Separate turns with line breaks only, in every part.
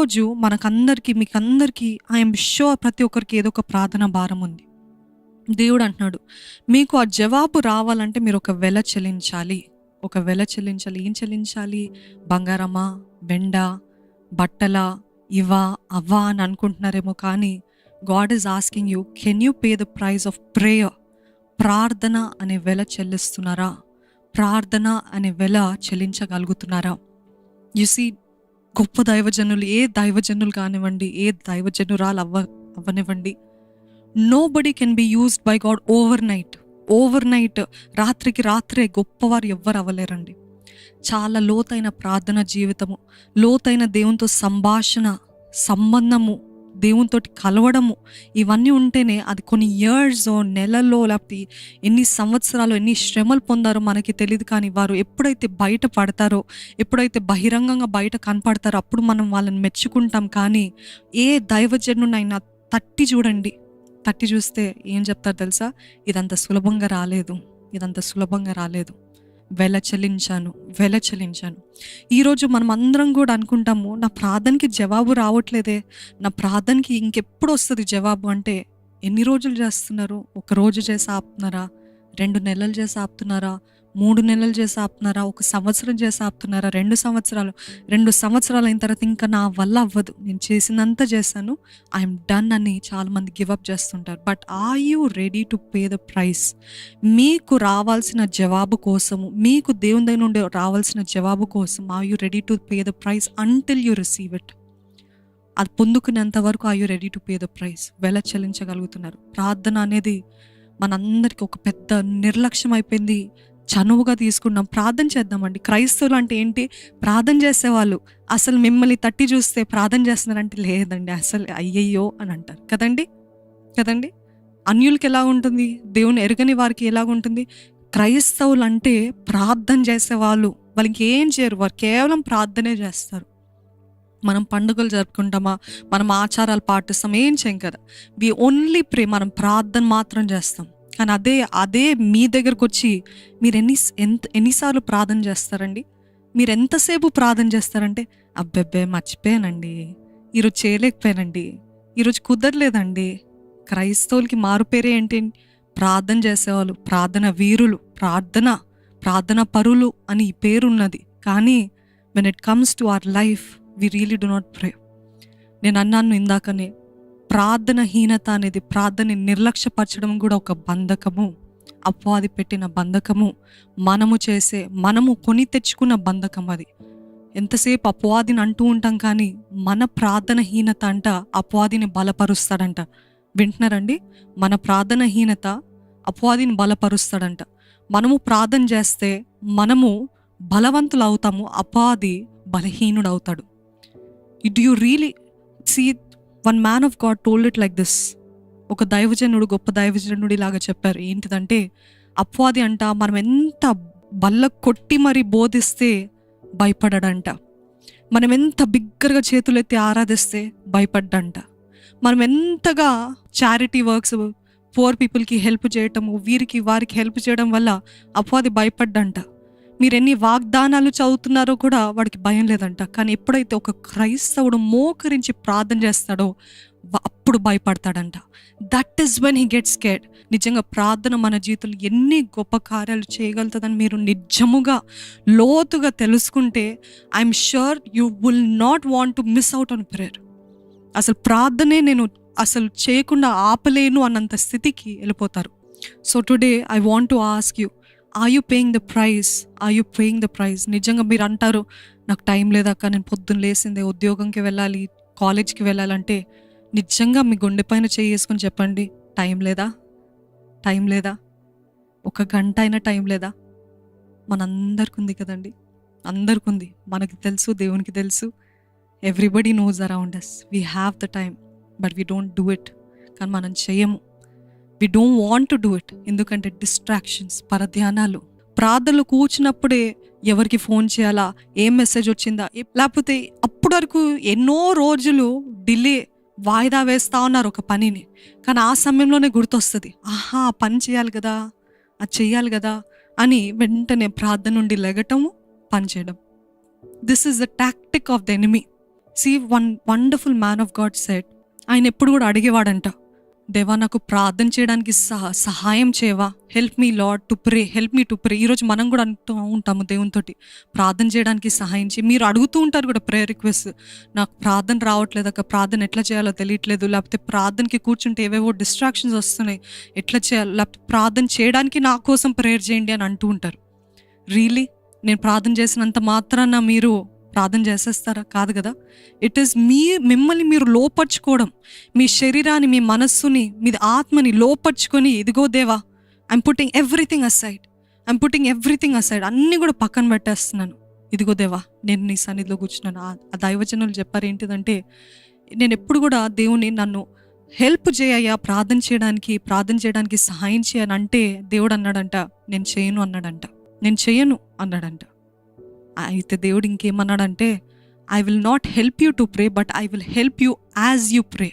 ఈరోజు మనకందరికీ మీకు అందరికీ ఐఎమ్ షూర్ ప్రతి ఒక్కరికి ఏదో ఒక ప్రార్థన భారం ఉంది. దేవుడు అంటున్నాడు మీకు ఆ జవాబు రావాలంటే మీరు ఒక వెల చెల్లించాలి. ఒక వెల చెల్లించాలి. ఏం చెల్లించాలి? బంగారమా? బెండ బట్టల? ఇవా? అవ్వా? అని అనుకుంటున్నారేమో కానీ God is asking you can you pay the prize of prayer ప్రార్థన అనే వెల చెల్లిస్తున్నారా? ప్రార్థన అనే వెల చెల్లించగలుగుతున్నారా? యు సీ గొప్ప దైవజనులు ఏ దైవజనులు కానివ్వండి ఏ దైవజనురాలు అవ్వ అవ్వనివ్వండి. Nobody can be used by God overnight overnight రాత్రికి రాత్రే గొప్పవారు ఎవ్వరు అవ్వలేరండి. చాలా లోతైన ప్రార్థన జీవితము లోతైన దేవునితో సంభాషణ సంబంధము దేవునితోటి కలవడము ఇవన్నీ ఉంటేనే అది కొన్ని ఇయర్స్ నెలల్లో లేకపోతే ఎన్ని సంవత్సరాలు ఎన్ని శ్రమలు పొందారో మనకి తెలియదు కానీ వారు ఎప్పుడైతే బయట పడతారో ఎప్పుడైతే బహిరంగంగా బయట కనపడతారో అప్పుడు మనం వాళ్ళని మెచ్చుకుంటాం. కానీ ఏ దైవజనునైనా తట్టి చూడండి. తట్టి చూస్తే ఏం చెప్తారు తెలుసా? ఇదంత సులభంగా రాలేదు. ఇదంత సులభంగా రాలేదు. వెల చెల్లించాను వెల చెల్లించాను. ఈరోజు మనం అందరం కూడా అనుకుంటాము నా ప్రార్థనకి జవాబు రావట్లేదే నా ప్రార్థనకి ఇంకెప్పుడు వస్తుంది జవాబు అంటే ఎన్ని రోజులు చేస్తున్నారు? ఒక రోజు చేసి ఆపుతున్నారా? రెండు నెలలు చేసి ఆపుతున్నారా? మూడు నెలలు చేసి ఆపుతున్నారా? ఒక సంవత్సరం చేసి ఆపుతున్నారా? రెండు సంవత్సరాలు. రెండు సంవత్సరాలు అయిన తర్వాత ఇంకా నా వల్ల అవ్వదు. నేను చేసినంత చేశాను. ఐఎమ్ డన్ అని చాలామంది గివప్ చేస్తుంటారు. But are you ready to pay the price? మీకు రావాల్సిన జవాబు కోసము మీకు దేవుని దగ్గర నుండి రావాల్సిన జవాబు కోసం are you ready to pay the price until you receive it అది పొందుకునేంత వరకు are you ready to pay the price? వెల చెల్లించగలుగుతున్నారు. ప్రార్థన అనేది మనందరికీ ఒక పెద్ద నిర్లక్ష్యం అయిపోయింది. చనువుగా తీసుకున్నాం. ప్రార్థన చేద్దామండి. క్రైస్తవులు అంటే ఏంటి? ప్రార్థన చేసేవాళ్ళు. అసలు మిమ్మల్ని తట్టి చూస్తే ప్రార్థన చేస్తున్నారంటే లేదండి. అసలు అయ్యయ్యో అని అంటారు. కదండి? కదండి? అన్యులకి ఎలా ఉంటుంది? దేవుని ఎరగని వారికి ఎలా ఉంటుంది? క్రైస్తవులు అంటే ప్రార్థన చేసేవాళ్ళు. వాళ్ళకి ఏం చేయరు. వారు కేవలం ప్రార్థనే చేస్తారు. మనం పండుగలు జరుపుకుంటామా? మనం ఆచారాలు పాటిస్తాం. ఏం చేయం కదా? వి ఓన్లీ ప్రే మనం ప్రార్థన మాత్రం చేస్తాం. కానీ అదే అదే మీ దగ్గరకు వచ్చి మీరు ఎన్ని ఎంత ఎన్నిసార్లు ప్రార్థన చేస్తారండి? మీరు ఎంతసేపు ప్రార్థన చేస్తారంటే అబ్బెబ్బే మర్చిపోయానండి. ఈరోజు చేయలేకపోయానండి. ఈరోజు కుదరలేదండి. క్రైస్తవులకి మారు పేరే ఏంటి? ప్రార్థన చేసేవాళ్ళు ప్రార్థన వీరులు ప్రార్థన ప్రార్థన పరులు అని ఈ పేరున్నది. కానీ when it comes to our life we really do not pray నేను అన్నాను ఇందాకనే ప్రార్థనహీనత అనేది ప్రార్థనని నిర్లక్ష్యపరచడం కూడా ఒక బంధకము. అపవాది పెట్టిన బంధకము మనము చేసే మనము కొని తెచ్చుకున్న బంధకం అది. ఎంతసేపు అపవాదిని అంటూ ఉంటాం కానీ మన ప్రార్థనహీనత అంట అపవాదిని బలపరుస్తాడంట. వింటున్నారండి? మన ప్రార్థనహీనత అపవాదిని బలపరుస్తాడంట. మనము ప్రార్థన చేస్తే మనము బలవంతులు అవుతాము అపవాది బలహీనుడు అవుతాడు it you really see one man of God told it like this ఒక దైవజనుడు గొప్ప దైవజనుడు ఇలాగా చెప్పారు. ఏంటిదంటే అపవాది అంట మనం ఎంత బల్ల కొట్టి మరి బోధిస్తే భయపడడంట. మనం ఎంత బిగ్గరగా చేతులెత్తి ఆరాధిస్తే భయపడ్డంట. మనం ఎంతగా చారిటీ వర్క్స్ పూర్ పీపుల్కి హెల్ప్ చేయటము వీరికి వారికి హెల్ప్ చేయడం వల్ల అపవాది భయపడ్డంట. మీరు ఎన్ని వాగ్దానాలు చదువుతున్నారో కూడా వాడికి భయం లేదంట. కానీ ఎప్పుడైతే ఒక క్రైస్తవుడు మోకరించి ప్రార్థన చేస్తాడో అప్పుడు భయపడతాడంట. That is when he gets Kate నిజంగా ప్రార్థన మన జీవితంలో ఎన్ని గొప్ప కార్యాలు చేయగలుగుతుందని మీరు నిజముగా లోతుగా తెలుసుకుంటే I'm sure you will not want to miss out on prayer అసలు ప్రార్థనే నేను అసలు చేయకుండా ఆపలేను అన్నంత స్థితికి వెళ్ళిపోతారు. So today I want to ask you are you paying the prize are you paying the prize నిజంగా మీరు అంటారు నాకు టైం లేదక్క నేను పొద్దున్న లేసిందే ఉద్యోగంకి వెళ్ళాలి కాలేజ్కి వెళ్ళాలంటే నిజంగా మీ గుండె పైన చేసుకొని చెప్పండి టైం లేదా? టైం లేదా? ఒక గంట అయినా టైం లేదా? మనందరికి ఉంది కదండి. అందరికి ఉంది మనకి తెలుసు దేవునికి తెలుసు. Everybody knows around us we have the time but we don't do it కానీ మనం చేయము. We don't want to do it ఎందుకంటే డిస్ట్రాక్షన్స్ పరధ్యానాలు. ప్రార్థనలు కూర్చున్నప్పుడే ఎవరికి ఫోన్ చేయాలా? ఏం మెసేజ్ వచ్చిందా? లేకపోతే అప్పటి వరకు ఎన్నో రోజులు డిలే వాయిదా వేస్తా ఉన్నారు ఒక పనిని. కానీ ఆ సమయంలోనే గుర్తొస్తుంది. ఆహా పని చేయాలి కదా అది చెయ్యాలి కదా అని వెంటనే ప్రార్థన నుండి లెగటము పని చేయడం. This is the tactic of the enemy see one wonderful man of God said ఆయన ఎప్పుడు కూడా అడిగేవాడంట దేవా నాకు ప్రార్థన చేయడానికి సహ సహాయం చేయవా? Help me Lord to pray help me to pray ఈరోజు మనం కూడా అంటూ ఉంటాము దేవునితోటి. ప్రార్థన చేయడానికి సహాయం చేయి. మీరు అడుగుతూ ఉంటారు కూడా ప్రేయర్ రిక్వెస్ట్ నాకు ప్రార్థన రావట్లేదు అక్క. ప్రార్థన ఎట్లా చేయాలో తెలియట్లేదు. లేకపోతే ప్రార్థనకి కూర్చుంటే ఏవేవో డిస్ట్రాక్షన్స్ వస్తున్నాయి. ఎట్లా చేయాలి లేకపోతే ప్రార్థన చేయడానికి నా కోసం ప్రేయర్ చేయండి అని అంటూ ఉంటారు. రియలీ నేను ప్రార్థన చేసినంత మాత్రాన మీరు ప్రార్థన చేసేస్తారా? కాదు కదా. ఇట్ ఈస్ మీ మిమ్మల్ని మీరు లోపరుచుకోవడం. మీ శరీరాన్ని మీ మనస్సుని మీ ఆత్మని లోపరుచుకొని ఇదిగో దేవా I'm putting everything aside I'm putting everything aside అన్నీ కూడా పక్కన పెట్టేస్తున్నాను. ఇదిగో దేవా నేను నీ సన్నిధిలో కూర్చున్నాను. ఆ- దైవజనులు చెప్పారు ఏంటిదంటే నేను ఎప్పుడు కూడా దేవుని నన్ను హెల్ప్ చేయయ్యా ప్రార్థన చేయడానికి ప్రార్థన చేయడానికి సహాయం చేయని అంటే దేవుడు అన్నాడంట నేను చేయను అన్నాడంట. నేను చేయను అన్నాడంట. అయితే దేవుడు ఇంకేమన్నాడంటే I will not help you to pray but I will help you as you pray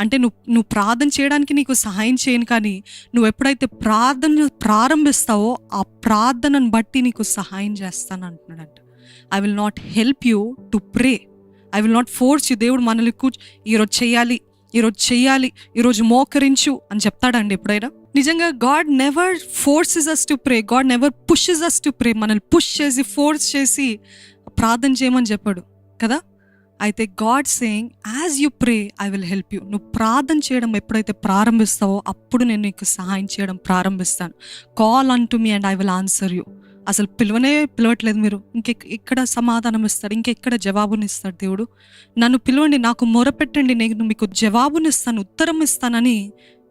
అంటే నువ్వు నువ్వు ప్రార్థన చేయడానికి నీకు సహాయం చేయను కానీ నువ్వు ఎప్పుడైతే ప్రార్థన ప్రారంభిస్తావో ఆ ప్రార్థనను బట్టి నీకు సహాయం చేస్తాను అంటున్నాడంట. I will not help you to pray I will not force you దేవుడు మనల్ని కూర్చు ఈరోజు చేయాలి ఈరోజు చేయాలి ఈరోజు మోకరించు అని చెప్తాడండి ఎప్పుడైనా? నిజంగా God never forces us to pray God never pushes us to pray మనల్ని పుష్ చేసి ఫోర్స్ చేసి ప్రార్థన చేయమని చెప్పాడు కదా? అయితే God saying as you pray I will help you నువ్వు ప్రార్థన చేయడం ఎప్పుడైతే ప్రారంభిస్తావో అప్పుడు నేను నీకు సహాయం చేయడం ప్రారంభిస్తాను. Call unto me and I will answer you అసలు పిలవనే పిలవట్లేదు మీరు. ఇంకెక్ ఎక్కడ సమాధానం ఇస్తాడు ఇంకెక్కడ జవాబునిస్తాడు దేవుడు? నన్ను పిలవండి నాకు మొరపెట్టండి నేను మీకు జవాబునిస్తాను ఉత్తరం ఇస్తానని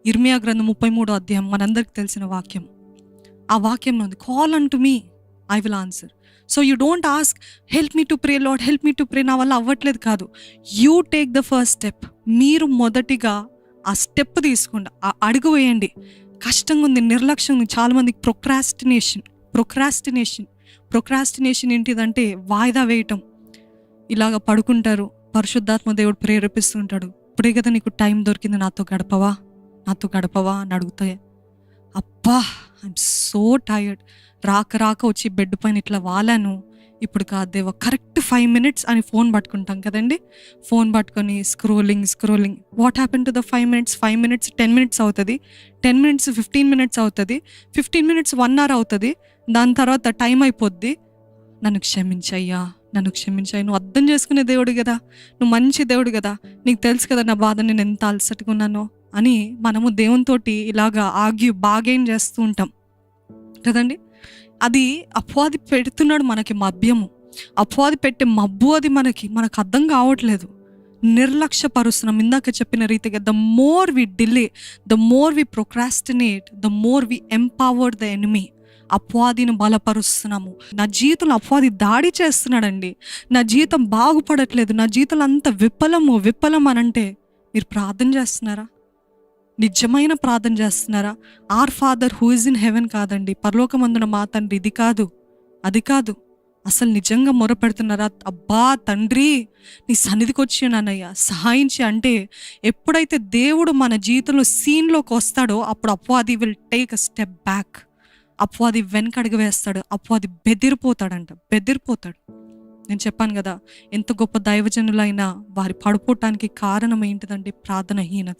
ఇర్మియా గ్రంథం ముప్పై మూడో అధ్యాయం మనందరికి తెలిసిన వాక్యం. ఆ వాక్యం ఉంది call unto me I will answer so you don't ask help me to pray Lord help me to pray నా వల్ల అవ్వట్లేదు కాదు. You take the first step మీరు మొదటిగా ఆ స్టెప్ తీసుకోండి. ఆ అడుగు వేయండి. కష్టంగా ఉంది నిర్లక్ష్యం ఉంది. చాలా మందికి ప్రొక్రాస్టినేషన్ ప్రొక్రాస్టినేషన్ ప్రొక్రాస్టినేషన్ ఏంటిదంటే వాయిదా వేయటం. ఇలాగ పడుకుంటారు పరిశుద్ధాత్మ దేవుడు ప్రేరేపిస్తుంటాడు. ఇప్పుడే కదా నీకు టైం దొరికింది నాతో గడపవా? నాతో గడపవా అని అడుగుతాయి అబ్బా ఐఎమ్ సో టైర్డ్ రాక రాక వచ్చి బెడ్ పైన ఇట్లా వాలాను. ఇప్పుడు కాదేవా కరెక్ట్ ఫైవ్ మినిట్స్ అని ఫోన్ పట్టుకుంటాం కదండి. ఫోన్ పట్టుకొని scrolling scrolling what happen to the five minutes five minutes ten minutes అవుతుంది. టెన్ మినిట్స్ ఫిఫ్టీన్ మినిట్స్ అవుతుంది. ఫిఫ్టీన్ మినిట్స్ వన్ అవర్ అవుతుంది. దాని తర్వాత టైం అయిపోద్ది. నన్ను క్షమించయ్యా నన్ను క్షమించాయి నువ్వు అర్థం చేసుకునే దేవుడు కదా. నువ్వు మంచి దేవుడు కదా. నీకు తెలుసు కదా నా బాధ నేను ఎంత అలసటగా ఉన్నానో. అని మనము దేవునితోటి ఇలాగా ఆగి బాగేం చేస్తూ ఉంటాం. కదండి? అది అపవాది పెడుతున్నాడు మనకి మభ్యము. అపవాది పెట్టే మబ్బు అది మనకి మనకు అర్థం కావట్లేదు. నిర్లక్ష్యపరుస్తున్నాం. ఇందాక చెప్పిన రీతిగా the more we delay the more we procrastinate the more we empowered the enemy అపవాదిని బలపరుస్తున్నాము. నా జీవితంలో అపవాది దాడి చేస్తున్నాడండి. నా జీవితం బాగుపడట్లేదు. నా జీవితంలో అంత విఫలము విఫలం అనంటే మీరు ప్రార్థన చేస్తున్నారా? నిజమైన ప్రార్థన చేస్తున్నారా? Our father who is in heaven కాదండి. పరలోకమందున మా తండ్రి ఇది కాదు. అది కాదు. అసలు నిజంగా మొరపెడుతున్నారా? అబ్బా తండ్రి నీ సన్నిధికి వచ్చానయ్యా సహాయించి అంటే ఎప్పుడైతే దేవుడు మన జీవితంలో సీన్లోకి వస్తాడో అప్పుడు అపవాది will take a step back అపవాది వెనకడుగు వేస్తాడు. అపవాది బెదిరిపోతాడంట. బెదిరిపోతాడు. నేను చెప్పాను కదా ఎంత గొప్ప దైవజనులైనా వారి పడిపోవటానికి కారణం ఏంటిదంటే ప్రార్థనహీనత.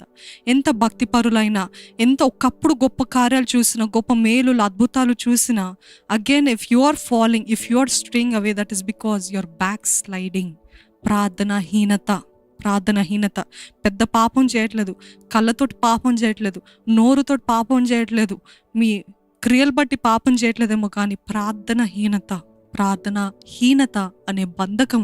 ఎంత భక్తిపరులైనా ఎంత ఒకప్పుడు గొప్ప కార్యాలు చూసినా గొప్ప మేలులు అద్భుతాలు చూసినా again if you are following if you are straying away that is because your back sliding ప్రార్థనహీనత ప్రార్థనహీనత. పెద్ద పాపం చేయట్లేదు కళ్ళతోటి పాపం చేయట్లేదు నోరుతోటి పాపం చేయట్లేదు మీ క్రియలు బట్టి పాపం చేయట్లేదేమో కానీ ప్రార్థనహీనత. ప్రార్థన హీనత అనే బంధకం.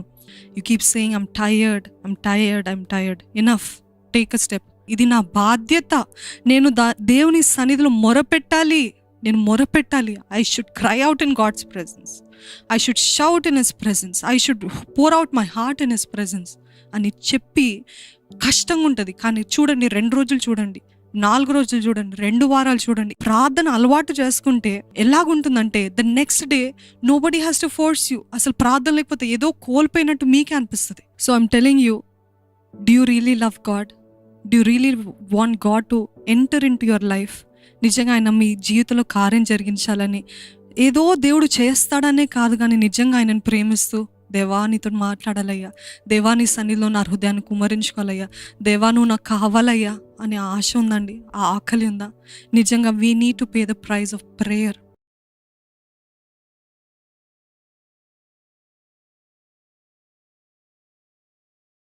You keep saying I'm tired I'm tired I'm tired enough take a step ఇది నా బాధ్యత. నేను దా దేవుని సన్నిధిలో మొరపెట్టాలి. నేను మొరపెట్టాలి. I should cry out in God's presence I should shout in his presence I should pour out my heart in his presence అని చెప్పి కష్టంగా ఉంటుంది కానీ చూడండి రెండు రోజులు చూడండి. నాలుగు రోజులు చూడండి రెండు వారాలు చూడండి. ప్రార్థన అలవాటు చేసుకుంటే ఎలాగుంటుందంటే the next day nobody has to force you అసలు ప్రార్థన లేకపోతే ఏదో కోల్పోయినట్టు మీకే అనిపిస్తుంది. So I'm telling you do you really love God do you really want God to enter into your life నిజంగా ఆయన మీ జీవితంలో కార్యం జరిగించాలని ఏదో దేవుడు చేస్తాడనే కాదు కానీ నిజంగా ఆయనను ప్రేమిస్తూ దేవా నీతో మాట్లాడాలయ్యా. దేవా నీ సన్నిధిలో నా హృదయాన్ని కుమరించుకోవాలయ్యా దేవా నువ్వు నాకు కావాలయ్యా అనే ఆశ ఉందండి. ఆ ఆకలి ఉందా? నిజంగా we need to pay the price of prayer